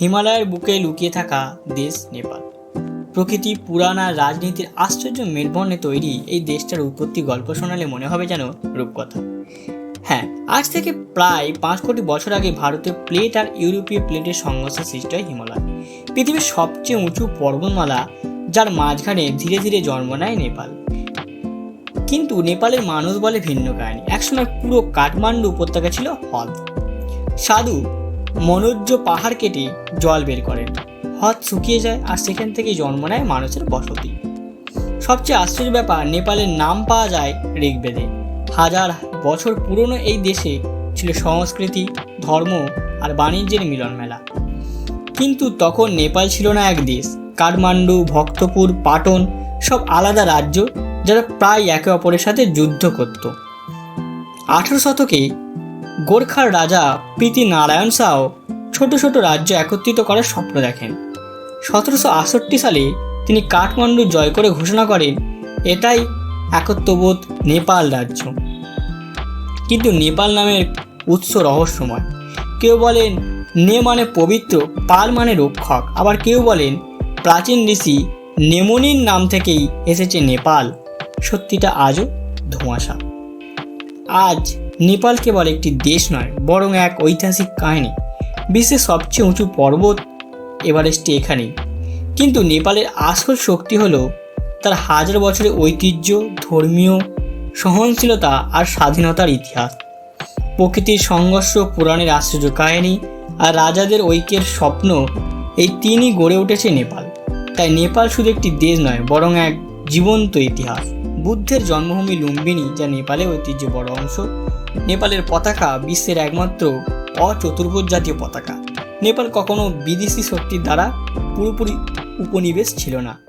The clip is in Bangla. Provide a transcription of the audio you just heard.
হিমালয়ের বুকে লুকিয়ে থাকা দেশ নেপাল। প্রকৃতি, পুরাণ আর রাজনীতির আশ্চর্য মেলবর্ণে তৈরি এই দেশটার উৎপত্তি গল্প শোনালে মনে হবে যেন রূপকথা। হ্যাঁ আজ থেকে প্রায় পাঁচ কোটি বছর আগে ভারতীয় প্লেট আর ইউরোপীয় প্লেটের সংঘর্ষে সৃষ্টি হয় হিমালয়। পৃথিবীর সবচেয়ে উঁচু পর্বতমালা, যার মাঝখানে ধীরে ধীরে জন্ম নেয় নেপাল। কিন্তু নেপালের মানুষ বলে ভিন্ন কাহিনী। একসময় পুরো কাঠমান্ডু উপত্যকা ছিল হ্রদ সাধু মনোজ্জ পাহাড় কেটে জল বের করেন হ্রদ শুকিয়ে যায় আর সেখান থেকেই জন্ম নেয় মানুষের বসতি। সবচেয়ে আশ্চর্য ব্যাপার, নেপালের নাম পাওয়া যায় ঋগ্বেদে। হাজার বছর পুরনো এই দেশে ছিল সংস্কৃতি, ধর্ম আর বাণিজ্যের মিলন মেলা কিন্তু তখন নেপাল ছিল না এক দেশ। কাঠমান্ডু, ভক্তপুর, পাটন সব আলাদা রাজ্য যারা প্রায় একে অপরের সাথে যুদ্ধ করত। আঠেরো শতকে গোর্খার রাজা প্রীতি নারায়ণ সাও ছোট ছোট রাজ্য একত্রিত করার স্বপ্ন দেখেন। সতেরোশো আটষট্টি সালে তিনি কাঠমান্ডু জয় করে ঘোষণা করেন, এটাই একত্ববোধ নেপাল রাজ্য। কিন্তু নেপাল নামের উৎস রহস্যময়। কেউ বলেন নে মানে পবিত্র পাল মানে রক্ষক। আবার কেউ বলেন প্রাচীন ঋষি নেমনির নাম থেকেই এসেছে নেপাল। সত্যিটা আজও ধোঁয়াশা। আজ নেপাল কেবল একটি দেশ নয়, বরং এক ঐতিহাসিক কাহিনী। বিশ্বের সবচেয়ে উঁচু পর্বত এভারেস্টটি এখানেই। কিন্তু নেপালের আসল শক্তি হলো তার হাজার বছরের ঐতিহ্য, ধর্মীয় সহনশীলতা আর স্বাধীনতার ইতিহাস। প্রকৃতির সংঘর্ষ, পুরাণের আশ্চর্য কাহিনী আর রাজাদের ঐক্যের স্বপ্ন এই তিনই গড়ে উঠেছে নেপাল। তাই নেপাল শুধু একটি দেশ নয়, বরং এক জীবন্ত ইতিহাস। বুদ্ধের জন্মভূমি লুম্বিনী, যা নেপালের ঐতিহ্য বড় অংশ। নেপালের পতাকা বিশ্বের একমাত্র অচতুর্ভুজ জাতীয় পতাকা। নেপাল কখনো বিদেশি শক্তির দ্বারা পুরোপুরি উপনিবেশ ছিল না।